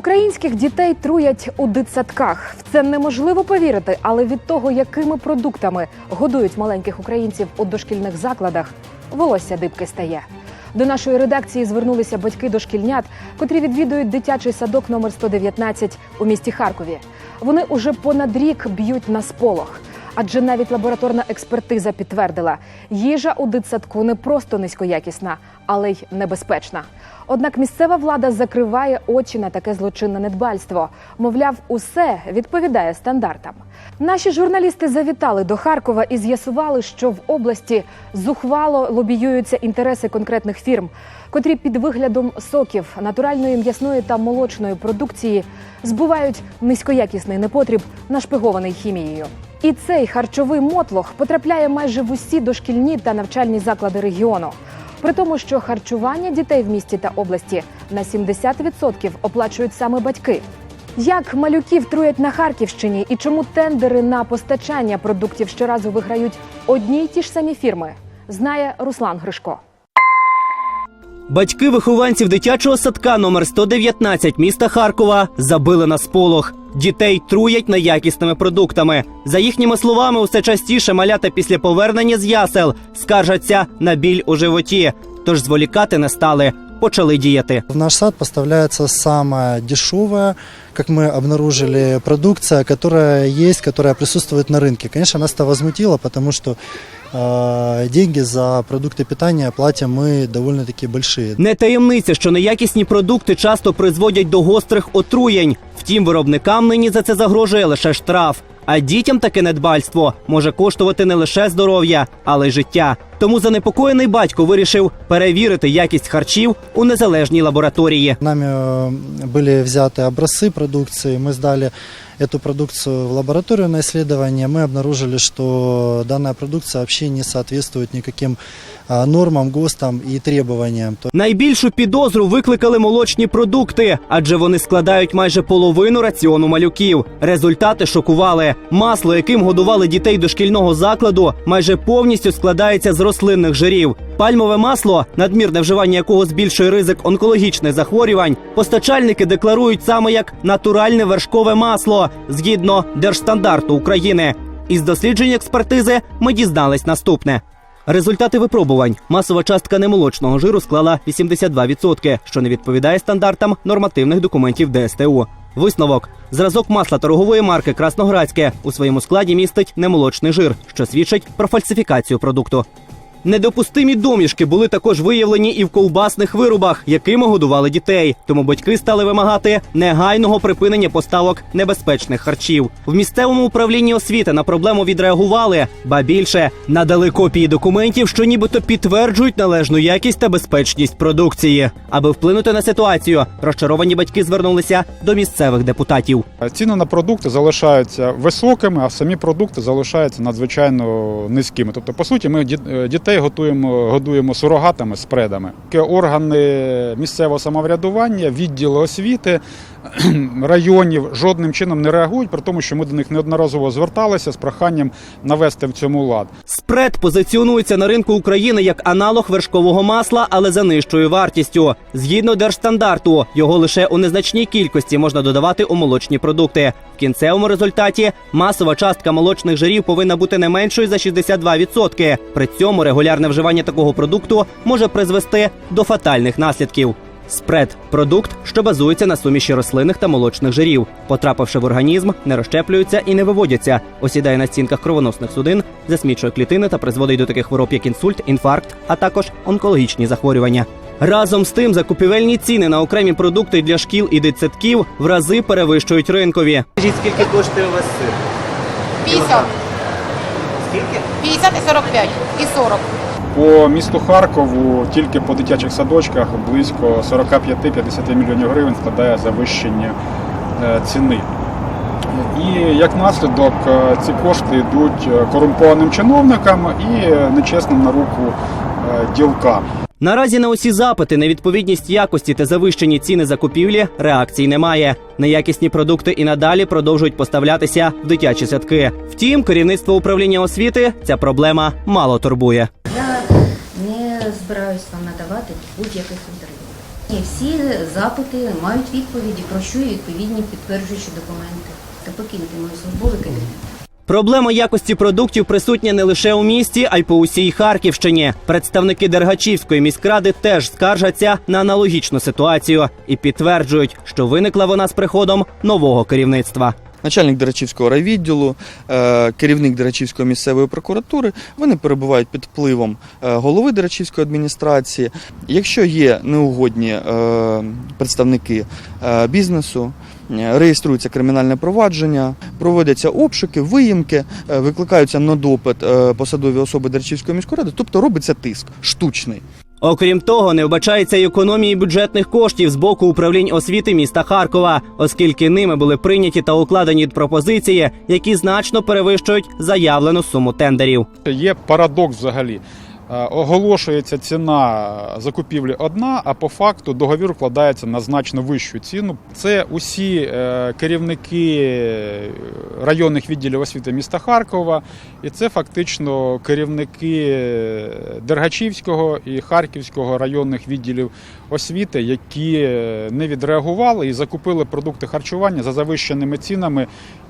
Українських дітей труять у дитсадках. В це неможливо повірити, але від того, якими продуктами годують маленьких українців у дошкільних закладах, волосся дибки стає. До нашої редакції звернулися батьки дошкільнят, котрі відвідують дитячий садок номер 119 у місті Харкові. Вони уже понад рік б'ють на сполох. Адже навіть лабораторна експертиза підтвердила, їжа у дитсадку не просто низькоякісна, але й небезпечна. Однак місцева влада закриває очі на таке злочинне недбальство. Мовляв, усе відповідає стандартам. Наші журналісти завітали до Харкова і з'ясували, що в області зухвало лобіюються інтереси конкретних фірм, котрі під виглядом соків, натуральної м'ясної та молочної продукції збувають низькоякісний непотріб, нашпигований хімією. І цей харчовий мотлох потрапляє майже в усі дошкільні та навчальні заклади регіону. При тому, що харчування дітей в місті та області на 70% оплачують саме батьки. Як малюків труять на Харківщині і чому тендери на постачання продуктів щоразу виграють одні й ті ж самі фірми, знає Руслан Гришко. Батьки вихованців дитячого садка номер 119 міста Харкова забили на сполох. Дітей труять неякісними продуктами. За їхніми словами, усе частіше малята після повернення з ясел скаржаться на біль у животі. Тож зволікати не стали, почали діяти. В наш сад поставляется самая дешевая, как мы обнаружили, продукция, которая есть, которая присутствует на рынке. Конечно, нас это возмутило, потому что э, деньги за продукты питания платим мы довольно-таки большие. Не таємниця, що неякісні продукти часто призводять до гострих отруєнь. Втім, виробникам нині за це загрожує лише штраф. А дітям таке недбальство може коштувати не лише здоров'я, але й життя. Тому занепокоєний батько вирішив перевірити якість харчів у незалежній лабораторії. Нами э, были взяты образцы продукции, мы сдали эту продукцию в лабораторию на исследование. Мы обнаружили, что данная продукция вообще не соответствует никаким а, нормам, ГОСТам и требованиям. То Найбільшу підозру викликали молочні продукти, адже вони складають майже половину раціону малюків. Результати шокували. Масло, яким годували дітей дошкільного закладу, майже повністю складається з рослинних жирів. Пальмове масло, надмірне вживання якого збільшує ризик онкологічних захворювань, постачальники декларують саме як натуральне вершкове масло згідно держстандарту України. Із досліджень експертизи ми дізнались наступне. Результати випробувань. Масова частка немолочного жиру склала 82%, що не відповідає стандартам нормативних документів ДСТУ. Висновок: зразок масла торгової марки Красноградське у своєму складі містить немолочний жир, що свідчить про фальсифікацію продукту. Недопустимі домішки були також виявлені і в ковбасних виробах, якими годували дітей. Тому батьки стали вимагати негайного припинення поставок небезпечних харчів. В місцевому управлінні освіти на проблему відреагували, ба більше надали копії документів, що нібито підтверджують належну якість та безпечність продукції. Аби вплинути на ситуацію, розчаровані батьки звернулися до місцевих депутатів. Ціни на продукти залишаються високими, а самі продукти залишаються надзвичайно низькими. Тобто, по суті, ми е, дітей готуємо, годуємо сурогатами, спредами. Органи місцевого самоврядування, відділи освіти районів жодним чином не реагують, при тому, що ми до них неодноразово зверталися з проханням навести в цьому лад. Спред позиціонується на ринку України як аналог вершкового масла, але за нижчою вартістю. Згідно держстандарту, його лише у незначній кількості можна додавати у молочні продукти. В кінцевому результаті масова частка молочних жирів повинна бути не меншою за 62%. При цьому регулярне вживання такого продукту може призвести до фатальних наслідків. Спред продукт, що базується на суміші рослинних та молочних жирів. Потрапивши в організм, не розщеплюються і не виводяться, осідає на стінках кровоносних судин, засмічує клітини та призводить до таких хвороб, як інсульт, інфаркт, а також онкологічні захворювання. Разом з тим, закупівельні ціни на окремі продукти для шкіл і дитсадків в рази перевищують ринкові. Скажіть, скільки коштує у вас сир? 50. Скільки? 50 і 45. І 40. По місту Харкову тільки по дитячих садочках близько 45-50 мільйонів гривень складає завищення е, ціни. І як наслідок е, ці кошти йдуть е, корумпованим чиновникам і нечесним на руку ділкам. Наразі на усі запити на відповідність якості та завищені ціни закупівлі реакцій немає. Неякісні продукти і надалі продовжують поставлятися в дитячі садки. Втім, керівництво управління освіти ця проблема мало турбує. Я не збираюсь вам надавати будь-яких інтерв'ю. Всі запити мають відповіді, про що і відповідні підтверджуючі документи. Та покиньте мою службовий кабінет. Проблема якості продуктів присутня не лише у місті, а й по усій Харківщині. Представники Дергачівської міськради теж скаржаться на аналогічну ситуацію і підтверджують, що виникла вона з приходом нового керівництва. Начальник Дерачівського райвідділу, е, керівник Дерачівської місцевої прокуратури, вони перебувають під впливом е, голови Дерачівської адміністрації. Якщо є неугодні е, представники бізнесу, реєструється кримінальне провадження, проводяться обшуки, виїмки, викликаються на допит посадові особи Дерачівської міської ради, тобто робиться тиск штучний. Окрім того, не вбачається й економії бюджетних коштів з боку управлінь освіти міста Харкова, оскільки ними були прийняті та укладені пропозиції, які значно перевищують заявлену суму тендерів. Є парадокс взагалі. Е, Оголошується ціна закупівлі одна, а по факту договір вкладається на значно вищу ціну. Це усі е, керівники районних відділів освіти міста Харкова, і це фактично керівники Дергачівського і Харківського районних відділів освіти, які е, не відреагували і закупили продукти харчування за завищеними цінами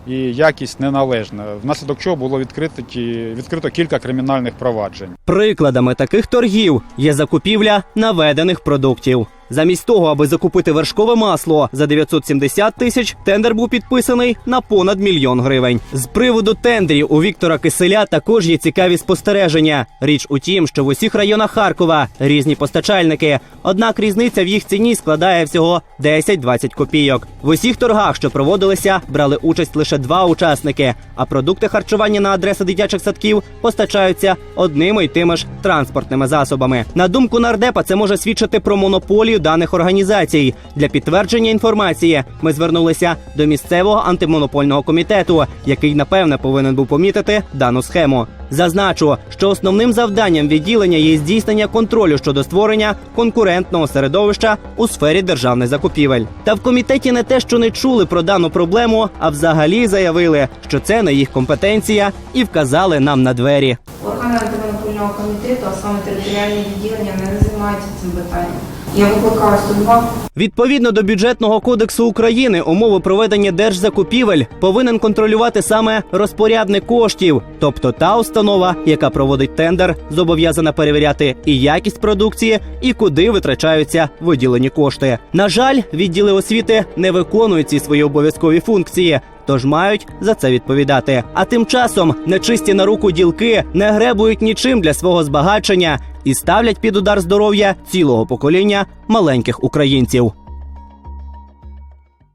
і якість неналежна. Внаслідок чого було відкрито, відкрито кілька кримінальних проваджень. Прикладами таких торгів є закупівля наведених продуктів. Замість того, аби закупити вершкове масло за 970 тисяч, тендер був підписаний на понад мільйон гривень. З приводу тендерів у Віктора Киселя також є цікаві спостереження. Річ у тім, що в усіх районах Харкова різні постачальники. Однак різниця в їх ціні складає всього 10-20 копійок. В усіх торгах, що проводилися, брали участь лише два учасники. А продукти харчування на адреси дитячих садків постачаються одними й тими ж транспортними засобами. На думку нардепа, це може свідчити про монополію даних організацій. Для підтвердження інформації ми звернулися до місцевого антимонопольного комітету, який напевне повинен був помітити дану схему. Зазначу, що основним завданням відділення є здійснення контролю щодо створення конкурентного середовища у сфері державних закупівель. Та в комітеті не те, що не чули про дану проблему, а взагалі заявили, що це не їх компетенція, і вказали нам на двері. Органи антимонопольного комітету, а саме територіальні відділення, не займаються цим питанням. Я викликаю 102 Відповідно до бюджетного кодексу України, умови проведення держзакупівель повинен контролювати саме розпорядник коштів, тобто та установа, яка проводить тендер, зобов'язана перевіряти і якість продукції, і куди витрачаються виділені кошти. На жаль, відділи освіти не виконують ці свої обов'язкові функції. Тож мають за це відповідати. А тим часом нечисті на руку ділки не гребують нічим для свого збагачення і ставлять під удар здоров'я цілого покоління маленьких українців.